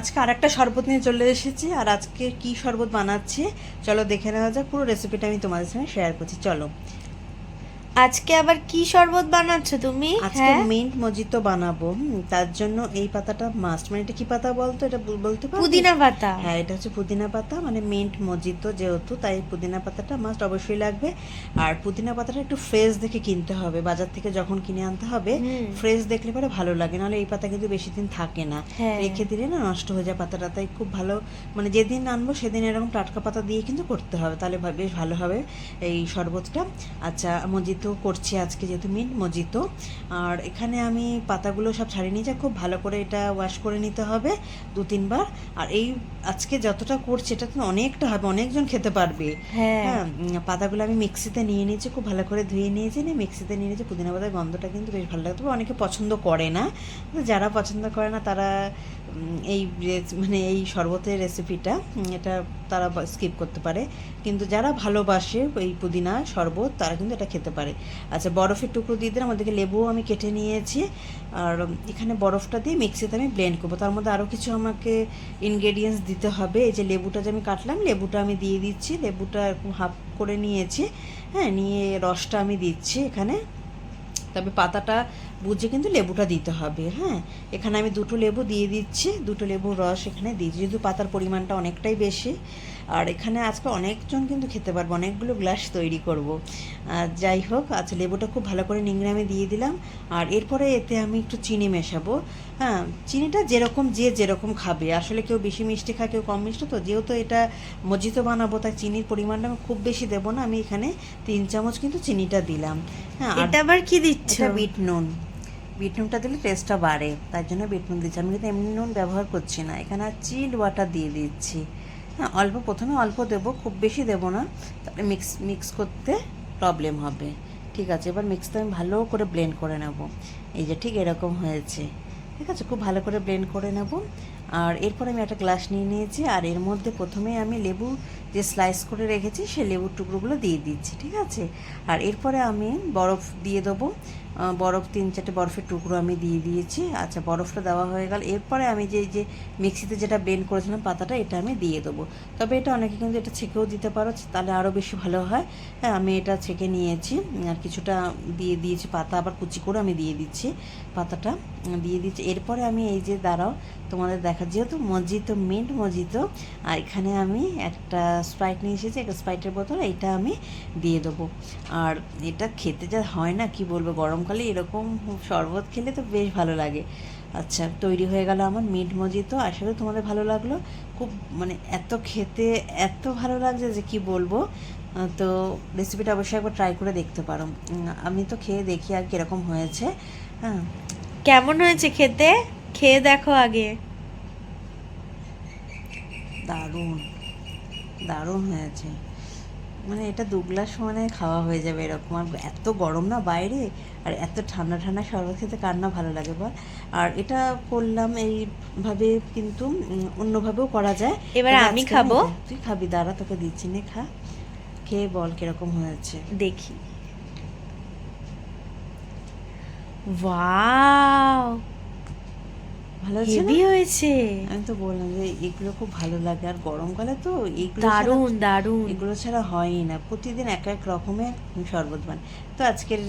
আজকে আর একটা শরবত নিয়ে চলে এসেছি, আর আজকে কি শরবত বানাচ্ছি? চলো দেখে নেওয়া যাক, পুরো রেসিপিটা আমি তোমাদের সঙ্গে শেয়ার করছি। চলো। আজকে আবার কি শরবত বানাচ্ছো তুমি? আজকে হ্যাঁ? মিন্ট মজিতো বানাবো। তার জন্য এই পাতাটা মাস্ট মানে এটা কি পাতা বলতো? এটা বল- বলতে পারবে? পুদিনা পাতা। হ্যাঁ এটা হচ্ছে পুদিনা পাতা। মানে মিন্ট মজিতো যেহেতু তাই পুদিনা পাতাটা মাস্ট অবশ্যই লাগবে। আর পুদিনা পাতাটা একটু ফ্রেশ দেখে কিনতে হবে। বাজার থেকে যখন কিনে আনতে হবে ফ্রেশ দেখলে পরে ভালো লাগে। নাহলে এই পাতা কিন্তু বেশি দিন থাকে না। হ্যাঁ। রেখে দিলে না নষ্ট হয়ে যায় পাতাটা। তাই খুব ভালো মানে যেদিন আনব সেদিন এরকম টাটকা পাতা দিয়ে কিন্তু করতে হবে। তাহলে বেশ ভালো হবে এই শরবতটা। আচ্ছা মজিতো করছি আজকে যেহেতু মিন্ট মজিতো। আর এখানে আমি পাতাগুলো সব ছাড়িয়ে নিয়েছি খুব ভালো করে এটা ওয়াশ করে নিতে হবে দু তিনবার। আর এই আজকে যতটা করছি এটা তো অনেকটা হবে অনেকজন খেতে পারবে। হ্যাঁ। হ্যাঁ পাতাগুলো আমি মিক্সিতে নিয়ে নিয়েছি খুব ভালো করে ধুয়ে নিয়েছি নিয়ে মিক্সিতে নিয়ে নিয়েছি পুদিনা পাতার গন্ধটা কিন্তু বেশ ভালো লাগে। তবে অনেকে পছন্দ করে না। যারা পছন্দ করে না তারা এই মানে এই শরবতের রেসিপিটা এটা তারা স্কিপ করতে পারে। কিন্তু যারা ভালোবাসে এই পুদিনা শরবত, তারা কিন্তু এটা খেতে পারে। আচ্ছা বরফের টুকরো দিয়ে দিলাম ওদিকে লেবুও আমি কেটে নিয়েছি। আর এখানে বরফটা দিয়ে মিক্সিতে আমি ব্লেন্ড করব। তার মধ্যে আরও কিছু আমাকে ইনগ্রেডিয়েন্টস দিতে হবে। এই যে লেবুটা যে আমি কাটলাম, লেবুটা আমি দিয়ে দিচ্ছি। লেবুটা এরকম হাফ করে নিয়েছি। হ্যাঁ নিয়ে রসটা আমি দিচ্ছি এখানে। তবে পাতাটা বুঝে কিন্তু লেবুটা দিতে হবে হ্যাঁ? এখানে আমি দুটো লেবু দিয়ে দিচ্ছি দুটো লেবুর রস এখানে দিয়েছি যেহেতু পাতার পরিমাণটা অনেকটাই বেশি। আর এখানে আজকে অনেকজন কিন্তু খেতে পারব অনেকগুলো গ্লাস তৈরি করব। আর যাই হোক আচ্ছা লেবুটা খুব ভালো করে নিংড়ে আমি দিয়ে দিলাম। আর এরপরে এতে আমি একটু চিনি মেশাবো। হ্যাঁ চিনিটা যেরকম যে যেরকম খাবে। আসলে কেউ বেশি মিষ্টি খায় কেউ কম মিষ্টি তো যেহেতু এটা মজিতো বানাবো তাই চিনির পরিমাণটা আমি খুব বেশি দেবো না। আমি এখানে তিন চামচ কিন্তু চিনিটা দিলাম। হ্যাঁ আর এটা আবার কি দিচ্ছে? বিট নুন। বিট নুনটা দিলে টেস্টটা বাড়ে। তার জন্য বিটনুন দিচ্ছি আমি কিন্তু এমনি নুন ব্যবহার করছি না। এখানে আর চিল ওয়াটার দিয়ে দিচ্ছি। হ্যাঁ অল্প প্রথমে অল্প দেব, খুব বেশি দেব না। তারপরে মিক্স মিক্স করতে প্রবলেম হবে। ঠিক আছে, এবার মিক্সটা আমি ভালো করে ব্লেন্ড করে নেব। এই যে ঠিক এরকম হয়েছে। ঠিক আছে, খুব ভালো করে ব্লেন্ড করে নেব। আর এরপর আমি একটা গ্লাস নিয়ে নিয়েছি, আর এর মধ্যে প্রথমে আমি লেবু যে স্লাইস করে রেখেছি সেই লেবুর টুকরোগুলো দিয়ে দিচ্ছি, ঠিক আছে? আর এরপরে আমি বরফ দিয়ে দেবো। বরফ তিন চারটে বরফের টুকরো আমি দিয়ে দিয়েছি। আচ্ছা বরফটা দেওয়া হয়ে গেল। এরপরে আমি যে যে মিক্সিতে যেটা ব্লেন্ড করেছিলাম পাতাটা, এটা আমি দিয়ে দেবো। তবে এটা অনেকে কিন্তু এটা ছেঁকেও দিতে পারো, তাহলে আরও বেশি ভালো হয়। হ্যাঁ আমি এটা ছেঁকে নিয়েছি, আর কিছুটা দিয়ে দিয়েছি পাতা, আবার কুচি করে আমি দিয়ে দিচ্ছি পাতাটা, দিয়ে দিচ্ছি। এরপরে আমি এই যে, দাঁড়াও, তোমাদের দেখা যেহেতু মজিতো মিন্ট মজিতো আর এখানে আমি একটা স্প্রাইট নিয়ে এসেছি, একটা স্প্রাইটের বোতল এটা আমি দিয়ে দেবো। আর এটা খেতে যা হয় না, কি বলব গরমকালে এরকম শরবত খেলে তো বেশ ভালো লাগে। আচ্ছা তৈরি হয়ে গেল আমার মিট মজিতো আশা করি তোমাদের ভালো লাগল। খুব মানে এত খেতে এত ভালো লাগছে যে কি বলব তো রেসিপিটা অবশ্যই একবার ট্রাই করে দেখতে পারো। আমি তো খেয়ে দেখি আর কীরকম হয়েছে হ্যাঁ। কেমন হয়েছে খেতে? খেয়ে দেখো আগে। দারুণ দারুণ হয়েছে। মানে এটা দু গ্লাস মানে খাওয়া হয়ে যাবে এরকম। আর এত গরম না বাইরে আর এত ঠান্ডা ঠান্ডা শরবত খেতে কার না ভালো লাগে বল। আর এটা করলাম এইভাবে কিন্তু অন্যভাবেও করা যায়। এবার আমি খাব। তুই খাবি দাঁড়া তোকে দিচ্ছি নে খা। খেয়ে বল কীরকম হয়েছে। দেখি। ওয়াও! ভালো হেভি হয়েছে। আমি তো বললাম যে এগুলো খুব ভালো লাগে। আর গরমকালে তো এগুলো দারুণ দারুণ। এগুলো ছাড়া হয়ই না। প্রতিদিন এক এক রকমের শরবত বান তো আজকের